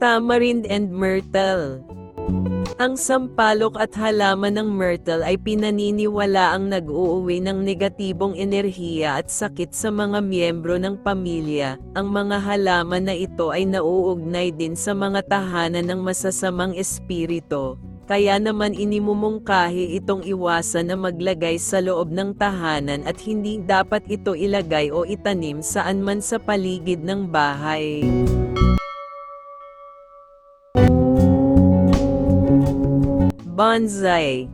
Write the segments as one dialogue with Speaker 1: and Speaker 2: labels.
Speaker 1: Tamarind and myrtle. Ang sampalok at halaman ng myrtle ay pinaniniwala ang nag-uuwi ng negatibong enerhiya at sakit sa mga miyembro ng pamilya. Ang mga halaman na ito ay nauugnay din sa mga tahanan ng masasamang espiritu. Kaya naman inimumungkahi itong iwasan na maglagay sa loob ng tahanan at hindi dapat ito ilagay o itanim saan man sa paligid ng bahay. Bonsai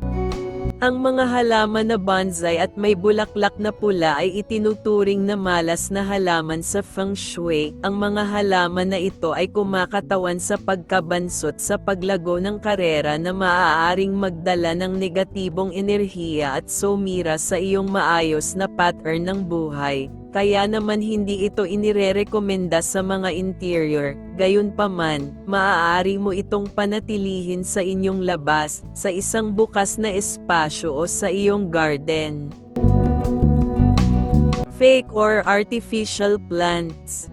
Speaker 1: Ang mga halaman na bonsai at may bulaklak na pula ay itinuturing na malas na halaman sa feng shui. Ang mga halaman na ito ay kumakatawan sa pagkabansot sa paglago ng karera na maaaring magdala ng negatibong enerhiya at sumira sa iyong maayos na pattern ng buhay. Kaya naman hindi ito inirerekomenda sa mga interior, gayunpaman, maaari mo itong panatilihin sa inyong labas, sa isang bukas na espasyo o sa iyong garden. Fake or artificial plants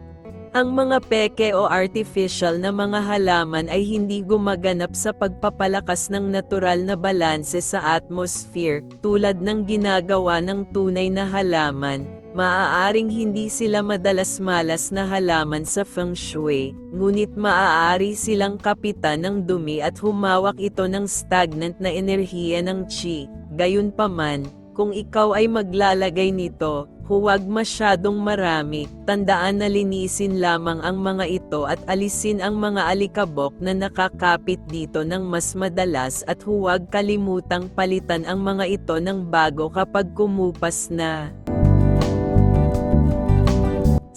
Speaker 1: ang mga peke o artificial na mga halaman ay hindi gumaganap sa pagpapalakas ng natural na balanse sa atmosphere, tulad ng ginagawa ng tunay na halaman. Maaaring hindi sila madalas malas na halaman sa feng shui, ngunit maaari silang kapitan ng dumi at humawak ito ng stagnant na enerhiya ng chi. Gayunpaman, kung ikaw ay maglalagay nito, huwag masyadong marami, tandaan na linisin lamang ang mga ito at alisin ang mga alikabok na nakakapit dito ng mas madalas at huwag kalimutang palitan ang mga ito ng bago kapag kumupas na.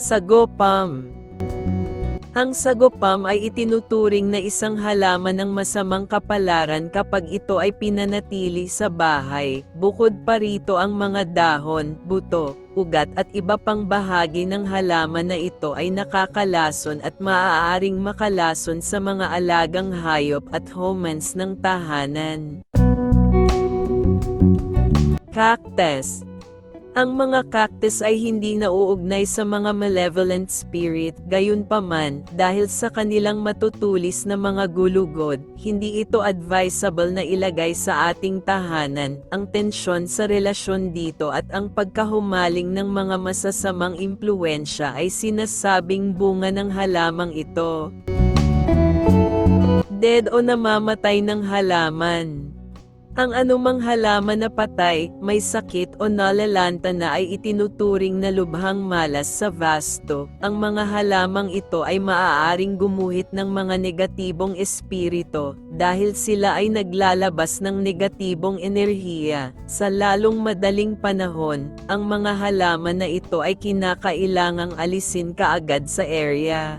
Speaker 1: Sagopam ang sagopam ay itinuturing na isang halaman ng masamang kapalaran kapag ito ay pinanatili sa bahay. Bukod pa rito ang mga dahon, buto, ugat at iba pang bahagi ng halaman na ito ay nakakalason at maaaring makalason sa mga alagang hayop at humans ng tahanan. Cactus ang mga cactus ay hindi nauugnay sa mga malevolent spirit, gayunpaman, dahil sa kanilang matutulis na mga gulugod, hindi ito advisable na ilagay sa ating tahanan. Ang tensyon sa relasyon dito at ang pagkahumaling ng mga masasamang impluensya ay sinasabing bunga ng halamang ito. Dead o namamatay ng halaman. Ang anumang halaman na patay, may sakit o nalalanta na ay itinuturing na lubhang malas sa vasto. Ang mga halamang ito ay maaaring gumuhit ng mga negatibong espirito dahil sila ay naglalabas ng negatibong enerhiya. Sa lalong madaling panahon, ang mga halaman na ito ay kinakailangang alisin kaagad sa area.